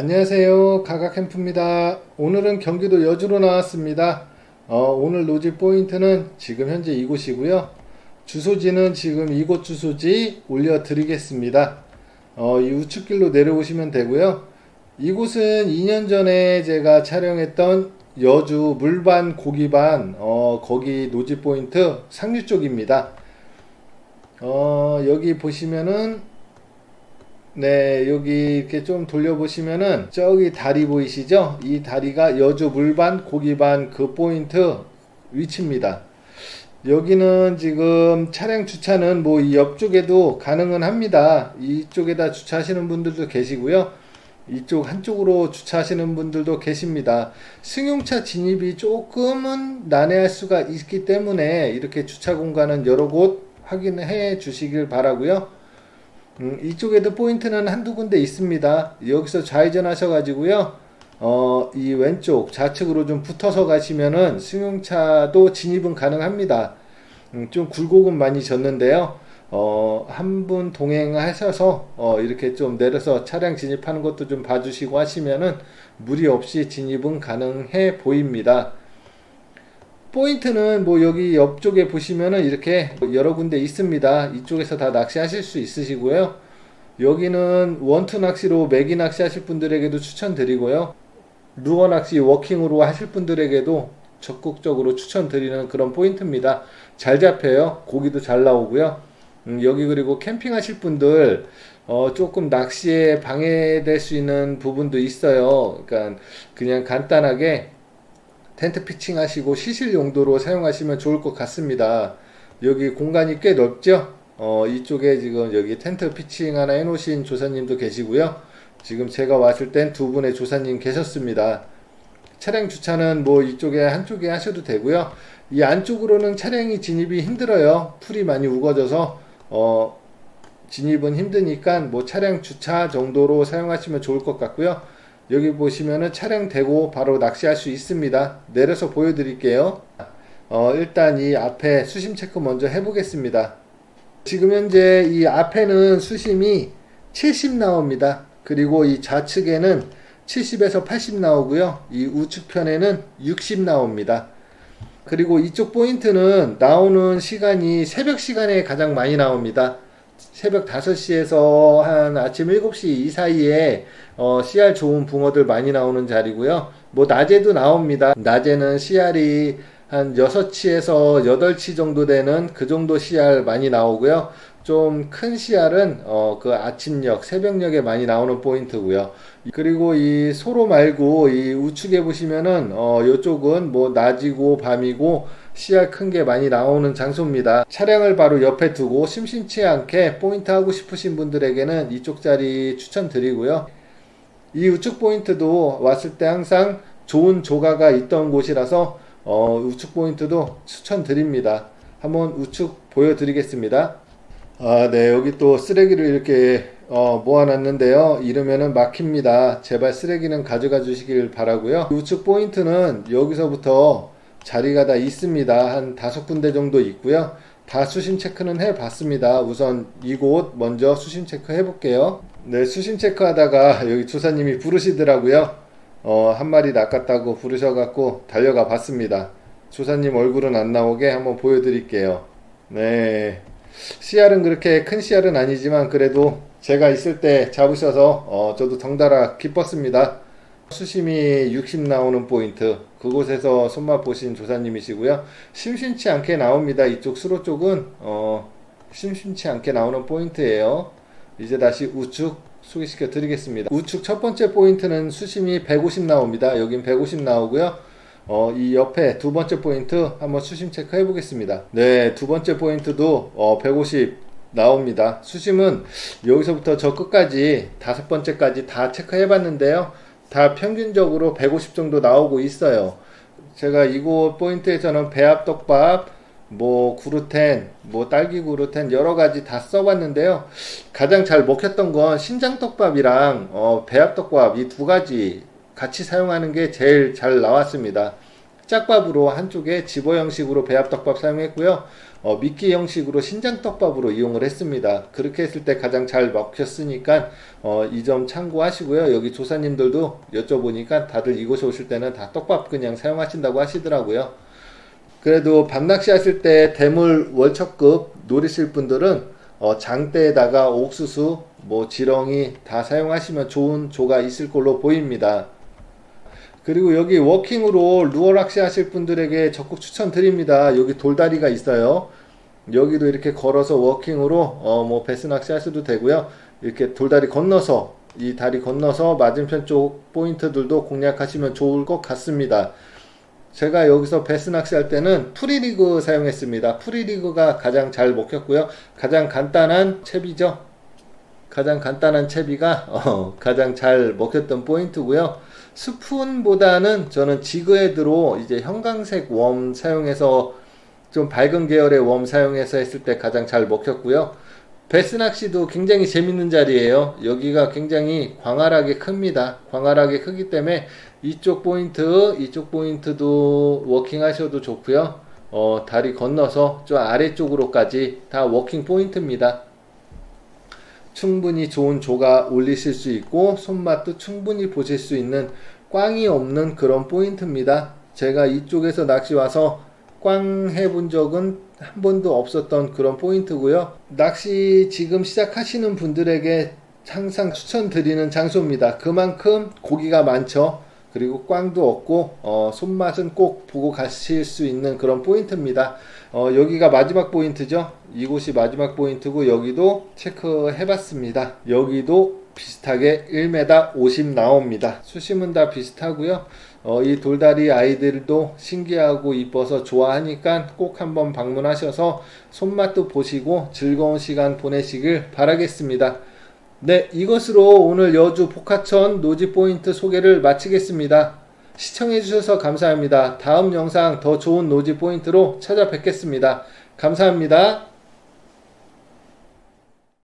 안녕하세요. 가가캠프입니다. 오늘은 경기도 여주로 나왔습니다. 어, 오늘 노지 포인트는 지금 현재 이곳이고요. 주소지는 지금 이곳 주소지 올려드리겠습니다. 어, 이 우측길로 내려오시면 되고요. 이곳은 2년 전에 제가 촬영했던 여주 물반 고기반 어, 거기 노지 포인트 상류 쪽입니다. 어, 여기 보시면은 네, 여기 이렇게 좀 돌려보시면은 저기 다리 보이시죠? 이 다리가 여주 물반 고기반 그 포인트 위치입니다. 여기는 지금 차량 주차는 뭐 이 옆쪽에도 가능은 합니다. 이쪽에다 주차하시는 분들도 계시고요. 이쪽 한쪽으로 주차하시는 분들도 계십니다. 승용차 진입이 조금은 난해할 수가 있기 때문에 이렇게 주차 공간은 여러 곳 확인해 주시길 바라고요. 음, 이쪽에도 포인트는 한두 군데 있습니다. 여기서 좌회전 하셔가지고요. 어, 이 왼쪽 좌측으로 좀 붙어서 가시면은 승용차도 진입은 가능합니다. 음, 좀 굴곡은 많이 졌는데요. 어, 한 분 동행하셔서 어, 이렇게 좀 내려서 차량 진입하는 것도 좀 봐주시고 하시면은 무리 없이 진입은 가능해 보입니다. 포인트는 뭐 여기 옆쪽에 보시면은 이렇게 여러 군데 있습니다. 이쪽에서 다 낚시하실 수 있으시고요. 여기는 원투 낚시로 매기 낚시 하실 분들에게도 추천드리고요. 루어 낚시 워킹으로 하실 분들에게도 적극적으로 추천드리는 그런 포인트입니다. 잘 잡혀요. 고기도 잘 나오고요. 음, 여기 그리고 캠핑 하실 분들 어, 조금 낚시에 방해될 수 있는 부분도 있어요. 그러니까 그냥 간단하게 텐트 피칭 하시고 시실 용도로 사용하시면 좋을 것 같습니다. 여기 공간이 꽤 넓죠? 어, 이쪽에 지금 여기 텐트 피칭 하나 해놓으신 조사님도 계시고요. 지금 제가 왔을 땐 두 분의 조사님 계셨습니다. 차량 주차는 뭐 이쪽에 한쪽에 하셔도 되고요. 이 안쪽으로는 차량이 진입이 힘들어요. 풀이 많이 우거져서 어, 진입은 힘드니까 뭐 차량 주차 정도로 사용하시면 좋을 것 같고요. 여기 보시면은 차량 대고 바로 낚시할 수 있습니다. 내려서 보여드릴게요. 어, 일단 이 앞에 수심 체크 먼저 해보겠습니다. 지금 현재 이 앞에는 수심이 70 나옵니다. 그리고 이 좌측에는 70에서 80 나오고요. 이 우측편에는 60 나옵니다. 그리고 이쪽 포인트는 나오는 시간이 새벽 시간에 가장 많이 나옵니다. 새벽 5시에서 한 아침 7시 이 사이에 어, CR 좋은 붕어들 많이 나오는 자리고요. 뭐 낮에도 나옵니다. 낮에는 CR이 한 6치에서 8치 정도 되는 그 정도 CR 많이 나오고요. 좀 큰 CR은 어, 그 아침역, 새벽역에 많이 나오는 포인트고요. 그리고 이 소로 말고 이 우측에 보시면은 어, 이쪽은 뭐 낮이고 밤이고 CR 큰게 많이 나오는 장소입니다. 차량을 바로 옆에 두고 심심치 않게 포인트 하고 싶으신 분들에게는 이쪽 자리 추천드리고요. 이 우측 포인트도 왔을 때 항상 좋은 조가가 있던 곳이라서 어, 우측 포인트도 추천드립니다. 한번 우측 보여드리겠습니다. 아, 네, 여기 또 쓰레기를 이렇게 어, 모아놨는데요. 이러면은 막힙니다. 제발 쓰레기는 가져가 주시길 바라고요. 우측 포인트는 여기서부터 자리가 다 있습니다. 한 다섯 군데 정도 있고요. 다 수심 체크는 해봤습니다. 우선 이곳 먼저 수심 체크 해볼게요. 네, 수심 체크 하다가 여기 조사님이 부르시더라고요. 어, 한 마리 낚았다고 부르셔갖고 달려가 봤습니다. 조사님 얼굴은 안 나오게 한번 보여드릴게요. 네. CR은 그렇게 큰 CR은 아니지만 그래도 제가 있을 때 잡으셔서 어, 저도 덩달아 기뻤습니다. 수심이 60 나오는 포인트 그곳에서 손맛 보신 조사님이시고요. 심심치 않게 나옵니다. 이쪽 수로 쪽은 어, 심심치 않게 나오는 포인트예요. 이제 다시 우측 소개시켜 드리겠습니다. 우측 첫 번째 포인트는 수심이 150 나옵니다. 여긴 150 나오고요. 어, 이 옆에 두 번째 포인트 한번 수심 체크해 보겠습니다. 네, 두 번째 포인트도 어, 150 나옵니다. 수심은 여기서부터 저 끝까지 다섯 번째까지 다 체크해 봤는데요. 다 평균적으로 150 정도 나오고 있어요. 제가 이곳 포인트에서는 배합떡밥, 뭐 구루텐, 뭐 딸기 구루텐 여러 가지 다 써봤는데요. 가장 잘 먹혔던 건 신장떡밥이랑 어, 배합떡밥 이 두 가지 같이 사용하는 게 제일 잘 나왔습니다. 짝밥으로 한쪽에 집어 형식으로 배합떡밥 사용했고요. 어, 미끼 형식으로 신장떡밥으로 이용을 했습니다. 그렇게 했을 때 가장 잘 먹혔으니까 어, 이 점 참고하시고요. 여기 조사님들도 여쭤보니까 다들 이곳에 오실 때는 다 떡밥 그냥 사용하신다고 하시더라고요. 그래도 밤낚시 하실 때 대물 월척급 노리실 분들은 어, 장대에다가 옥수수, 뭐 지렁이 다 사용하시면 좋은 조가 있을 걸로 보입니다. 그리고 여기 워킹으로 루어 낚시 하실 분들에게 적극 추천드립니다. 여기 돌다리가 있어요. 여기도 이렇게 걸어서 워킹으로 어, 뭐 베스 낚시 하셔도 되고요. 이렇게 돌다리 건너서 이 다리 건너서 맞은편 쪽 포인트들도 공략하시면 좋을 것 같습니다. 제가 여기서 베스 낚시할 때는 프리리그 사용했습니다. 프리리그가 가장 잘 먹혔고요. 가장 간단한 채비죠. 가장 간단한 채비가 어, 가장 잘 먹혔던 포인트고요. 스푼보다는 저는 지그헤드로 이제 형광색 웜 사용해서 좀 밝은 계열의 웜 사용해서 했을 때 가장 잘 먹혔고요. 베스 낚시도 굉장히 재밌는 자리예요. 여기가 굉장히 광활하게 큽니다. 광활하게 크기 때문에 이쪽 포인트, 이쪽 포인트도 워킹 하셔도 좋고요. 어, 다리 건너서 저 아래쪽으로까지 다 워킹 포인트입니다. 충분히 좋은 조가 올리실 수 있고 손맛도 충분히 보실 수 있는 꽝이 없는 그런 포인트입니다. 제가 이쪽에서 낚시 와서 꽝 해본 적은 한 번도 없었던 그런 포인트고요. 낚시 지금 시작하시는 분들에게 항상 추천드리는 장소입니다. 그만큼 고기가 많죠. 그리고 꽝도 없고 어, 손맛은 꼭 보고 가실 수 있는 그런 포인트입니다. 어, 여기가 마지막 포인트죠. 이곳이 마지막 포인트고 여기도 체크해봤습니다. 여기도 비슷하게 1m 50 나옵니다. 수심은 다 비슷하고요. 어, 이 돌다리 아이들도 신기하고 이뻐서 좋아하니까 꼭 한번 방문하셔서 손맛도 보시고 즐거운 시간 보내시길 바라겠습니다. 네, 이것으로 오늘 여주 복화천 노지 포인트 소개를 마치겠습니다. 시청해주셔서 감사합니다. 다음 영상 더 좋은 노지 포인트로 찾아뵙겠습니다. 감사합니다.